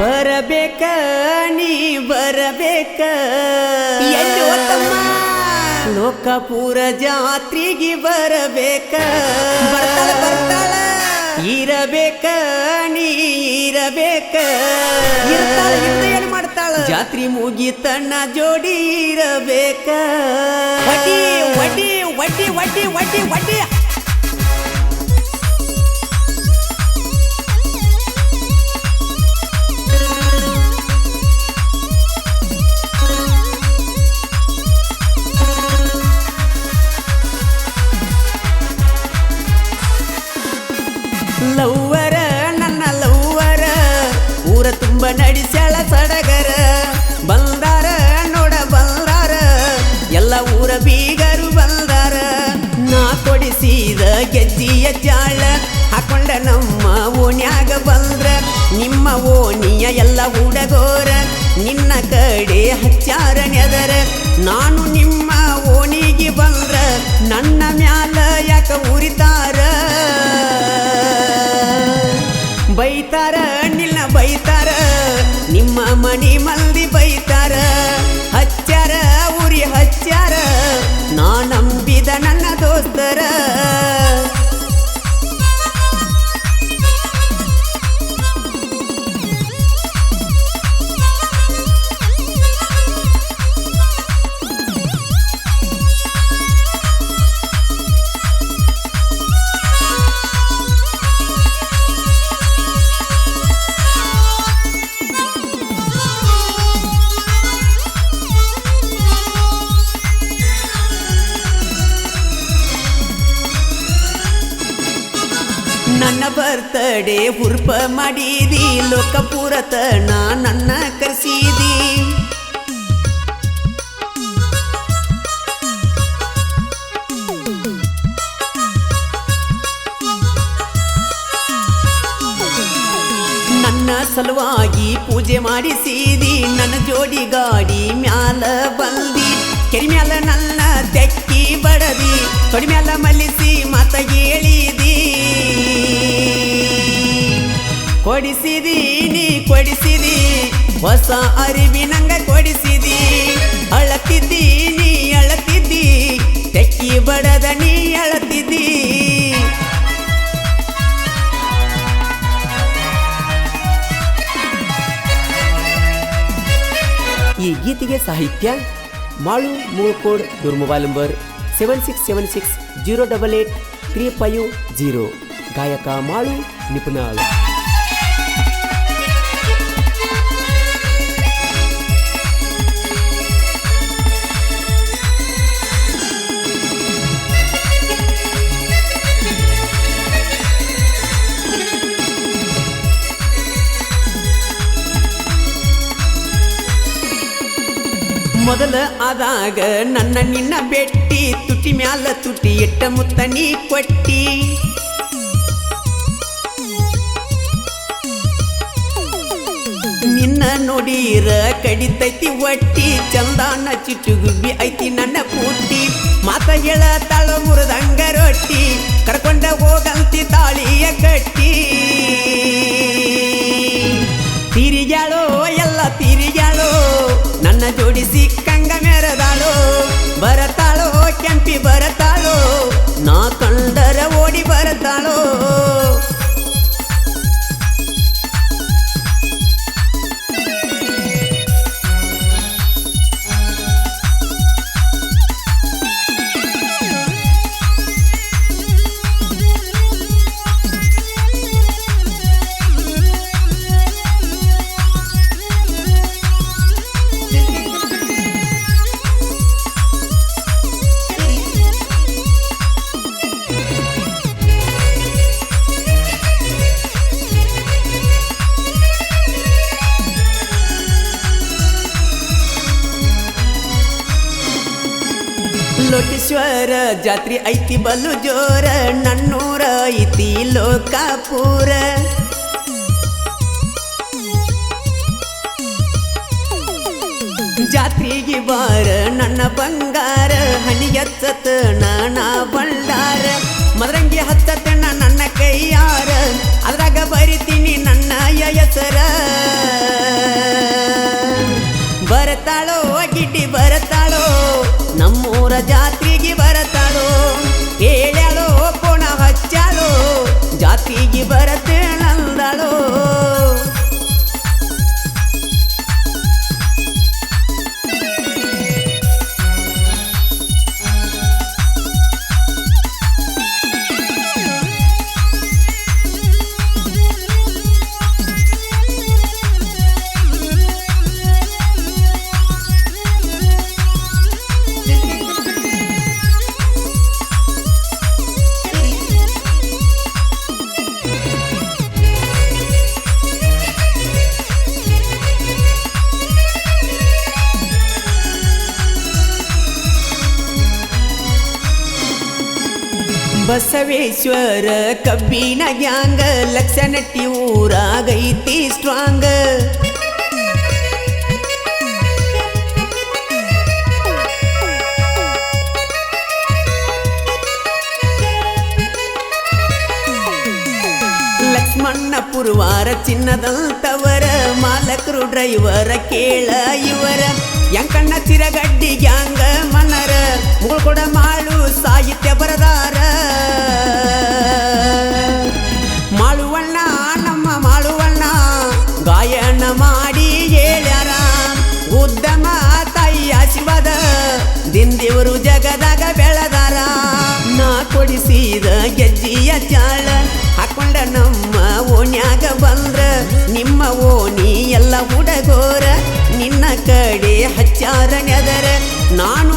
ಬರಬೇಕ ನೀ ಬರಬೇಕ? ಲೋಕಪುರ ಜಾತ್ರೆಗೆ ಬರಬೇಕ. ಇರಬೇಕ ನೀ ಇರಬೇಕ. ಜಾತ್ರಿ ಮುಗಿ ಏನ್ ಮಾಡ್ತಾಳ? ಜಾತ್ರೆ ಮುಗಿತಣ್ಣ ಜೋಡಿ ಇರಬೇಕ. ವಡ್ಡಿ ವಡ್ಡಿ ವಡ್ಡಿ ವಡ್ಡಿ ವಡ್ಡಿ ಕೊಡಿಸಿದ ಗೆಜ್ಜಿಯ ಜಾಳ ಹಾಕೊಂಡ ನಮ್ಮ ಓಣ್ಯಾಗ ಬಂದ್ರ ನಿಮ್ಮ ಓಣಿಯ ಎಲ್ಲ ಹುಡಗೋರ ನಿನ್ನ ಕಡೆ ಹಚ್ಚಾರ ನೆದರ. ನಾನು ನಿಮ್ಮ ಓಣಿಗೆ ಬಂದ್ರ ನನ್ನ ಮ್ಯಾಲ ಯಾಕ ಉರಿತಾರ? ಬೈತಾರ ನಿನ್ನ ಬೈತಾರ. ನಿಮ್ಮ ಮನಿ ಮಂದಿ ಬರ್ತಡೆ ಹುರ್ಪ ಮಾಡಿದಿ ಲೋಕಪುರತನ ನನ್ನ ಕಸಿದಿ ನನ್ನ ಸಲುವಾಗಿ ಪೂಜೆ ಮಾಡಿಸಿದಿ, ನನ್ನ ಜೋಡಿ ಗಾಡಿ ಮ್ಯಾಲ ಬಂದಿ. ಕೆರಿ ಮ್ಯಾಲ ನನ್ನ ತೆಕ್ಕಿ ಬಡದಿ, ತೊಡಿ ಮ್ಯಾಲ ಮಲ್ಲಿಸಿ ಕೊಡಿಸಿದಿ, ನೀ ಕೊಡಿಸಿದಿ, ಹೊಸ ಅರಿವಿ ನಂಗ ಕೊಡಿಸಿದಿ. ಅಳತಿದ್ದಿ, ನೀ ಅಳತಿದ್ದಿ, ತೆಕ್ಕಿ ಬಡದ ನೀ ಅಳತಿದ್ದಿ. ಈ ಗೀತೆಗೆ ಸಾಹಿತ್ಯ ಮಾಳು ಮೂಳ್ಕೋಡ್ ಇವ್ರ mobile number seven six seven six zero double eight three five zero ಗಾಯಕ ಮಾಳು ನಿಪುಣಾಳ್. ಮೊದಲ ಆದಾಗ ನನ್ನ ನಿನ್ನ ಬೆಟ್ಟಿ ತುಟಿ ಮ್ಯಾಲ ತುಟಿ ಇಟ್ಟ ಮುತ್ತ ನೀ ಕೊಟ್ಟಿ. ನಿನ್ನ ನೋಡಿರ ಕಡಿತೈತಿ ಒಟ್ಟಿ, ಚಂದಾನ ಚಿಟ್ಟುಗುಬ್ಬಿ ಐತಿ ನನ್ನ ಪೂರ್ತಿ ಮಾತ ಹೇಳ ತಾಳ ಮುರಿದಂಗ ರೊಟ್ಟಿ, ಕರ್ಕೊಂಡ ಹೋಗಂತಿ ತಾಳಿಯ ಕಟ್ಟಿ ತಿರಿಗ್ಯಾಳೋ, ಎಲ್ಲ ತಿರಿಗ್ಯಾಳೋ, ನನ್ನ ಜೋಡಿಸಿ ಲೋಟೇಶ್ವರ ಜಾತ್ರೆ ಐತಿ ಬಲು ಜೋರ, ನನ್ನೂರ ಐತಿ ಲೋಕಾಪುರ. ಜಾತ್ರೆಗೆ ಬಾರ ನನ್ನ ಬಂಗಾರ ಹಣಿಯತ್ತ ನಾನಾ ಬಂಡಾರ. தீகி வரத்து ಬಸವೇಶ್ವರ ಕಬ್ಬಿನ ಗ್ಯಾಂಗ lakh Nutty ಊರಾಗೈತಿ strong Lakshmanna ಪುರ್ವಾರ ಚಿನ್ನದಂತವರ ಮಾಲಕರು driver ಕೇಳ ಇವರ ಯಂಕಣ್ಣ ಚಿರಗಡ್ಡಿ ಗ್ಯಾಂಗ ಮನರ ಮುಗುಳ್ಕೊಡ ಮಾಳು ಸಾಹಿತ್ಯ ಬರದಾರ ದಿಂದಿವರು ಜಗದಾಗ ಬೆಳೆದಾರ. ನಾ ಕೊಡಿಸಿದ ಗೆಜ್ಜಿಯ ಚಾಳ, ಹಾಕೊಂಡ ನಮ್ಮ ಓಣ್ಯಾಗ ಬಂದ್ರ. ನಿಮ್ಮ ಓಣಿ ಎಲ್ಲ ಹುಡಗೋರ, ನಿನ್ನ ಕಡೆ ಹಚ್ಚಾರ ನೆದರ. ನಾನು